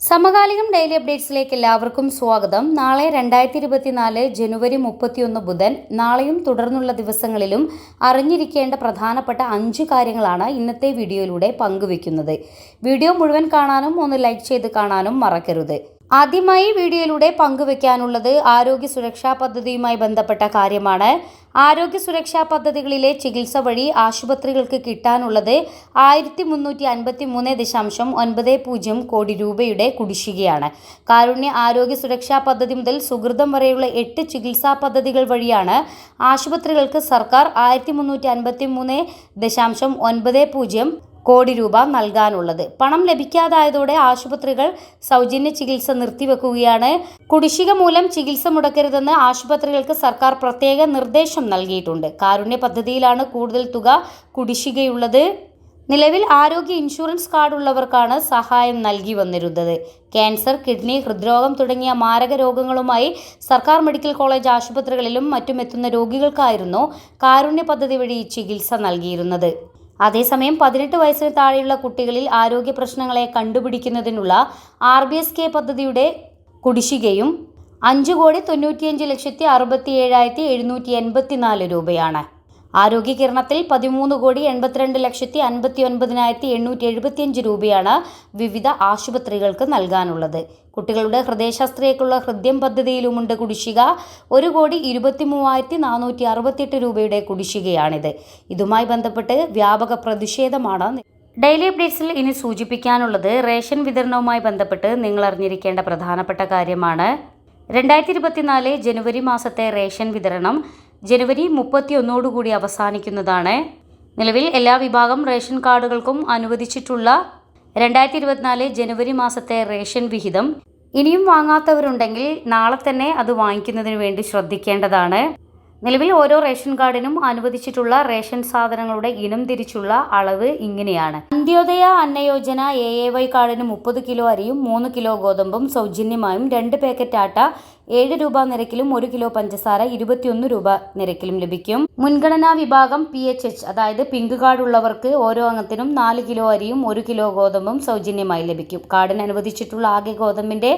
സമകാലികം ഡെയിലി അപ്ഡേറ്റ്സിലേക്ക് എല്ലാവർക്കും സ്വാഗതം. നാളെ രണ്ടായിരത്തി ഇരുപത്തിനാല് ജനുവരി മുപ്പത്തിയൊന്ന് ബുധൻ നാളെയും തുടർന്നുള്ള ദിവസങ്ങളിലും അറിഞ്ഞിരിക്കേണ്ട പ്രധാനപ്പെട്ട അഞ്ച് കാര്യങ്ങളാണ് ഇന്നത്തെ വീഡിയോയിലൂടെ പങ്കുവെക്കുന്നത് വീഡിയോ മുഴുവൻ കാണാനും ഒന്ന് ലൈക്ക് ചെയ്ത് കാണാനും മറക്കരുത്. ആദ്യമായി വീഡിയോയിലൂടെ പങ്കുവെക്കാനുള്ളത് ആരോഗ്യ സുരക്ഷാ പദ്ധതിയുമായി ബന്ധപ്പെട്ട കാര്യമാണ്. ആരോഗ്യ സുരക്ഷാ പദ്ധതികളിലെ ചികിത്സ വഴി ആശുപത്രികൾക്ക് കിട്ടാനുള്ളത് ആയിരത്തി മുന്നൂറ്റി അൻപത്തി മൂന്ന് ദശാംശം ഒൻപത് പൂജ്യം കോടി രൂപയുടെ കുടിശ്ശികയാണ്. കാരുണ്യ ആരോഗ്യ സുരക്ഷാ പദ്ധതി മുതൽ സുഹൃതം വരെയുള്ള എട്ട് ചികിത്സാ പദ്ധതികൾ വഴിയാണ് ആശുപത്രികൾക്ക് സർക്കാർ ആയിരത്തി മുന്നൂറ്റി അൻപത്തി മൂന്ന് ദശാംശം ഒൻപത് പൂജ്യം കോടി രൂപ നൽകാനുള്ളത്. പണം ലഭിക്കാതായതോടെ ആശുപത്രികൾ സൗജന്യ ചികിത്സ നിർത്തിവെക്കുകയാണ്. കുടിശ്ശിക മൂലം ചികിത്സ മുടക്കരുതെന്ന് ആശുപത്രികൾക്ക് സർക്കാർ പ്രത്യേക നിർദ്ദേശം നൽകിയിട്ടുണ്ട്. കാരുണ്യ പദ്ധതിയിലാണ് കൂടുതൽ തുക കുടിശ്ശികയുള്ളത്. നിലവിൽ ആരോഗ്യ ഇൻഷുറൻസ് കാർഡ് ഉള്ളവർക്കാണ് സഹായം നൽകി വന്നിരുന്നത്. ക്യാൻസർ കിഡ്നി ഹൃദ്രോഗം തുടങ്ങിയ മാരക രോഗങ്ങളുമായി സർക്കാർ മെഡിക്കൽ കോളേജ് ആശുപത്രികളിലും മറ്റും എത്തുന്ന രോഗികൾക്കായിരുന്നു കാരുണ്യ പദ്ധതി വഴി ചികിത്സ നൽകിയിരുന്നത്. അതേസമയം പതിനെട്ട് വയസ്സിന് താഴെയുള്ള കുട്ടികളിൽ ആരോഗ്യ പ്രശ്നങ്ങളെ കണ്ടുപിടിക്കുന്നതിനുള്ള ആർ ബി എസ് കെ പദ്ധതിയുടെ കുടിശ്ശികയും അഞ്ച് കോടി തൊണ്ണൂറ്റിയഞ്ച് ലക്ഷത്തി അറുപത്തി ഏഴായിരത്തി എഴുന്നൂറ്റി എൺപത്തിനാല് രൂപയാണ്. ആരോഗ്യ കിരണത്തിൽ പതിമൂന്ന് കോടി എൺപത്തിരണ്ട് ലക്ഷത്തി അൻപത്തി ഒൻപതിനായിരത്തി എണ്ണൂറ്റി എഴുപത്തിയഞ്ച് രൂപയാണ് വിവിധ ആശുപത്രികൾക്ക് നൽകാനുള്ളത്. കുട്ടികളുടെ ഹൃദയശാസ്ത്രയ്ക്കുള്ള ഹൃദ്യം പദ്ധതിയിലുമുണ്ട് കുടിശ്ശിക. ഒരു കോടി ഇരുപത്തി മൂവായിരത്തി നാനൂറ്റി അറുപത്തിയെട്ട് രൂപയുടെ കുടിശ്ശികയാണിത്. ഇതുമായി ബന്ധപ്പെട്ട് വ്യാപക പ്രതിഷേധമാണ് ഡെയിലി അപ്ഡേറ്റ്സിൽ ഇനി സൂചിപ്പിക്കാനുള്ളത് റേഷൻ വിതരണവുമായി ബന്ധപ്പെട്ട് നിങ്ങൾ അറിഞ്ഞിരിക്കേണ്ട പ്രധാനപ്പെട്ട കാര്യമാണ്. രണ്ടായിരത്തി ഇരുപത്തിനാല് ജനുവരി മാസത്തെ റേഷൻ വിതരണം ജനുവരി മുപ്പത്തിയൊന്നോടുകൂടി അവസാനിക്കുന്നതാണ്. നിലവിൽ എല്ലാ വിഭാഗം റേഷൻ കാർഡുകൾക്കും അനുവദിച്ചിട്ടുള്ള രണ്ടായിരത്തി ഇരുപത്തിനാല് ജനുവരി മാസത്തെ റേഷൻ വിഹിതം ഇനിയും വാങ്ങാത്തവരുണ്ടെങ്കിൽ നാളെ തന്നെ അത് വാങ്ങിക്കുന്നതിന് വേണ്ടി ശ്രദ്ധിക്കേണ്ടതാണ്. നിലവിൽ ഓരോ റേഷൻ കാർഡിനും അനുവദിച്ചിട്ടുള്ള റേഷൻ സാധനങ്ങളുടെ ഇനം തിരിച്ചുള്ള അളവ് ഇങ്ങനെയാണ്. Antyodaya Annayojana A A Y കാർഡിന് മുപ്പത് കിലോ അരിയും മൂന്ന് കിലോ ഗോതമ്പും സൗജന്യമായും രണ്ട് പാക്കറ്റ് ആട്ട ഏഴ് രൂപ നിരക്കിലും ഒരു കിലോ പഞ്ചസാര ഇരുപത്തിയൊന്ന് രൂപ നിരക്കിലും ലഭിക്കും. മുൻഗണനാ വിഭാഗം പി എച്ച് എച്ച് അതായത് പിങ്ക് കാർഡ് ഉള്ളവർക്ക് ഓരോ അംഗത്തിനും നാല് കിലോ അരിയും ഒരു കിലോ ഗോതമ്പും സൗജന്യമായി ലഭിക്കും. കാർഡിന് അനുവദിച്ചിട്ടുള്ള ആകെ ഗോതമ്പിന്റെ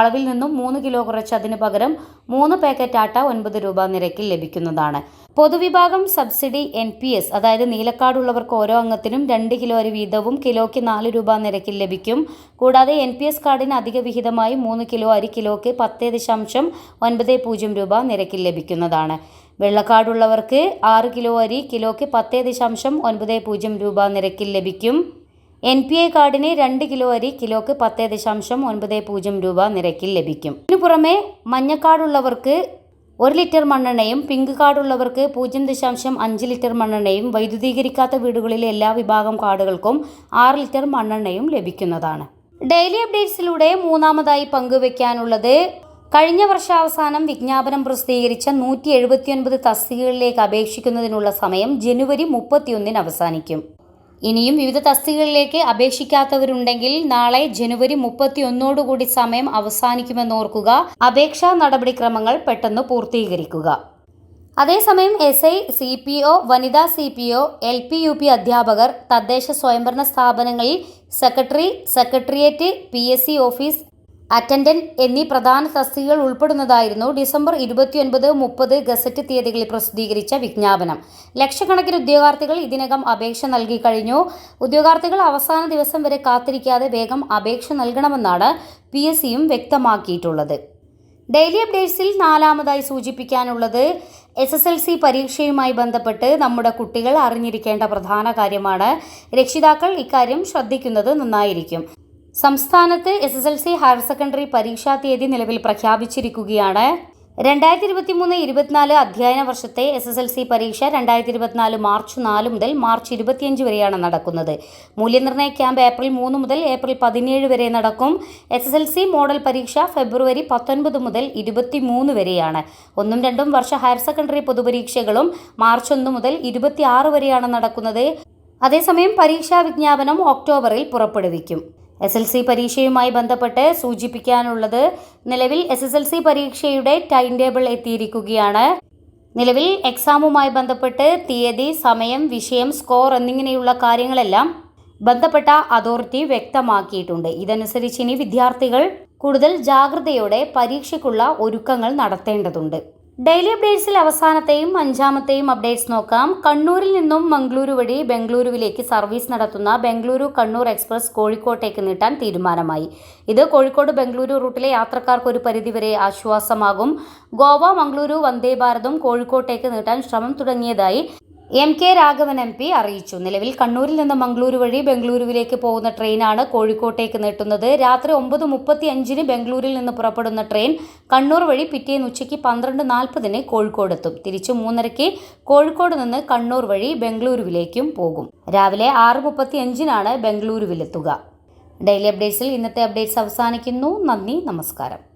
അളവിൽ നിന്നും മൂന്ന് കിലോ കുറച്ച് അതിന് പകരം മൂന്ന് പാക്കറ്റ് ആട്ട ഒൻപത് രൂപ നിരക്കിൽ ലഭിക്കുന്നതാണ് പൊതുവിഭാഗം സബ്സിഡി എൻ പി എസ് അതായത് നീലക്കാർഡുള്ളവർക്ക് ഓരോ അംഗത്തിനും രണ്ട് കിലോ അരി വീതവും കിലോയ്ക്ക് നാല് രൂപ നിരക്കിൽ ലഭിക്കും. കൂടാതെ എൻ പി എസ് കാർഡിന് അധിക വിഹിതമായി മൂന്ന് കിലോ അരി കിലോയ്ക്ക് പത്ത് ദശാംശം ഒൻപത് പൂജ്യം രൂപ നിരക്കിൽ ലഭിക്കുന്നതാണ്. വെള്ളക്കാർഡുള്ളവർക്ക് ആറ് കിലോ അരി കിലോയ്ക്ക് പത്ത് ദശാംശം ഒൻപത് പൂജ്യം രൂപ നിരക്കിൽ ലഭിക്കും. എൻ പി ഐ കാർഡിന് രണ്ട് കിലോ അരി കിലോയ്ക്ക് പത്ത് ദശാംശം ഒൻപത് പൂജ്യം രൂപ നിരക്കിൽ ലഭിക്കും. ഇതിനു പുറമെ മഞ്ഞക്കാർഡുള്ളവർക്ക് ഒരു ലിറ്റർ മണ്ണെണ്ണയും പിങ്ക് കാർഡുള്ളവർക്ക് പൂജ്യം ദശാംശം അഞ്ച് ലിറ്റർ മണ്ണെണ്ണയും വൈദ്യുതീകരിക്കാത്ത വീടുകളിലെ എല്ലാ വിഭാഗം കാർഡുകൾക്കും ആറ് ലിറ്റർ മണ്ണെണ്ണയും ലഭിക്കുന്നതാണ്. ഡെയിലി അപ്ഡേറ്റ്സിലൂടെ മൂന്നാമതായി പങ്കുവെക്കാനുള്ളത് കഴിഞ്ഞ വർഷാവസാനം വിജ്ഞാപനം പ്രസിദ്ധീകരിച്ച നൂറ്റി എഴുപത്തിയൊൻപത് തസ്തികകളിലേക്ക് അപേക്ഷിക്കുന്നതിനുള്ള സമയം ജനുവരി മുപ്പത്തിയൊന്നിന് അവസാനിക്കും. ഇനിയും വിവിധ തസ്തികകളിലേക്ക് അപേക്ഷിക്കാത്തവരുണ്ടെങ്കിൽ നാളെ ജനുവരി മുപ്പത്തിയൊന്നോടുകൂടി സമയം അവസാനിക്കുമെന്നോർക്കുക അപേക്ഷാ നടപടിക്രമങ്ങൾ പെട്ടെന്ന് പൂർത്തീകരിക്കുക. അതേസമയം S I C P O വനിതാ C P O L P U P അധ്യാപകർ തദ്ദേശ സ്വയംഭരണ സ്ഥാപനങ്ങളിൽ secretary secretariat P S C office attendant എന്നീ പ്രധാന തസ്തികകൾ ഉൾപ്പെടുന്നതായിരുന്നു ഡിസംബർ ഇരുപത്തിയൊൻപത് മുപ്പത് ഗസറ്റ് തീയതികളിൽ പ്രസിദ്ധീകരിച്ച വിജ്ഞാപനം. ലക്ഷക്കണക്കിന് ഉദ്യോഗാർത്ഥികൾ ഇതിനകം അപേക്ഷ നൽകി കഴിഞ്ഞു. ഉദ്യോഗാർത്ഥികൾ അവസാന ദിവസം വരെ കാത്തിരിക്കാതെ വേഗം അപേക്ഷ നൽകണമെന്നാണ് പി എസ് സിയും വ്യക്തമാക്കിയിട്ടുള്ളത്. ഡെയിലി അപ്ഡേറ്റ്സിൽ നാലാമതായി സൂചിപ്പിക്കാനുള്ളത് എസ് എസ് എൽ സി പരീക്ഷയുമായി ബന്ധപ്പെട്ട് നമ്മുടെ കുട്ടികൾ അറിഞ്ഞിരിക്കേണ്ട പ്രധാന കാര്യമാണ്. രക്ഷിതാക്കൾ ഇക്കാര്യം ശ്രദ്ധിക്കുന്നത് നന്നായിരിക്കും. സംസ്ഥാനത്ത് S S L C higher secondary പരീക്ഷാ തീയതി നിലവിൽ പ്രഖ്യാപിച്ചിരിക്കുകയാണ്. രണ്ടായിരത്തി ഇരുപത്തി മൂന്ന് ഇരുപത്തിനാല് അധ്യയന വർഷത്തെ എസ് എസ് എൽ സി പരീക്ഷ രണ്ടായിരത്തി ഇരുപത്തിനാല് മാർച്ച് നാല് മുതൽ മാർച്ച് ഇരുപത്തിയഞ്ച് വരെയാണ് നടക്കുന്നത്. മൂല്യനിർണയ ക്യാമ്പ് ഏപ്രിൽ മൂന്ന് മുതൽ ഏപ്രിൽ പതിനേഴ് വരെ നടക്കും. S S L C model പരീക്ഷ ഫെബ്രുവരി പത്തൊൻപത് മുതൽ ഇരുപത്തി മൂന്ന് വരെയാണ്. ഒന്നും രണ്ടും വർഷ ഹയർ സെക്കൻഡറി പൊതുപരീക്ഷകളും മാർച്ച് ഒന്ന് മുതൽ ഇരുപത്തി ആറ് വരെയാണ് നടക്കുന്നത്. അതേസമയം പരീക്ഷാ വിജ്ഞാപനം ഒക്ടോബറിൽ പുറപ്പെടുവിക്കും. എസ് എൽ സി പരീക്ഷയുമായി ബന്ധപ്പെട്ട് സൂചിപ്പിക്കാനുള്ളത് നിലവിൽ എസ് എസ് എൽ സി പരീക്ഷയുടെ ടൈം ടേബിൾ എത്തിയിരിക്കുകയാണ്. നിലവിൽ എക്സാമുമായി ബന്ധപ്പെട്ട് തീയതി സമയം വിഷയം സ്കോർ എന്നിങ്ങനെയുള്ള കാര്യങ്ങളെല്ലാം ബന്ധപ്പെട്ട അതോറിറ്റി വ്യക്തമാക്കിയിട്ടുണ്ട്. ഇതനുസരിച്ച് ഇനി വിദ്യാർത്ഥികൾ കൂടുതൽ ജാഗ്രതയോടെ പരീക്ഷയ്ക്കുള്ള ഒരുക്കങ്ങൾ നടത്തേണ്ടതുണ്ട്. ഡെയിലി അപ്ഡേറ്റ്സിൽ അവസാനത്തെയും അഞ്ചാമത്തെയും അപ്ഡേറ്റ്സ് നോക്കാം. കണ്ണൂരിൽ നിന്നും മംഗളൂരു വഴി ബംഗളൂരുവിലേക്ക് സർവീസ് നടത്തുന്ന ബംഗളൂരു കണ്ണൂർ എക്സ്പ്രസ് കോഴിക്കോട്ടേക്ക് നീട്ടാൻ തീരുമാനമായി. ഇത് കോഴിക്കോട് ബംഗളൂരു റൂട്ടിലെ യാത്രക്കാർക്ക് ഒരു പരിധിവരെ ആശ്വാസമാകും. ഗോവ മംഗളൂരു വന്ദേ ഭാരതും കോഴിക്കോട്ടേക്ക് നീട്ടാൻ ശ്രമം തുടങ്ങിയതായി M K Raghavan M P അറിയിച്ചു. നിലവിൽ കണ്ണൂരിൽ നിന്ന് മംഗളൂരു വഴി ബംഗളൂരുവിലേക്ക് പോകുന്ന ട്രെയിനാണ് കോഴിക്കോട്ടേക്ക് നീട്ടുന്നത്. രാത്രി ഒമ്പത് മുപ്പത്തി അഞ്ചിന് ബംഗളൂരിൽ നിന്ന് പുറപ്പെടുന്ന ട്രെയിൻ കണ്ണൂർ വഴി പിറ്റേന്ന് ഉച്ചയ്ക്ക് പന്ത്രണ്ട് നാൽപ്പതിന് കോഴിക്കോടെത്തും തിരിച്ചു മൂന്നരയ്ക്ക് കോഴിക്കോട് നിന്ന് കണ്ണൂർ വഴി ബംഗളൂരുവിലേക്കും പോകും. രാവിലെ ആറ് മുപ്പത്തി അഞ്ചിനാണ് ബംഗളൂരുവിലെത്തുക. ഡെയിലി അപ്ഡേറ്റ്സിൽ ഇന്നത്തെ അപ്ഡേറ്റ്സ് അവസാനിക്കുന്നു. നന്ദി നമസ്കാരം.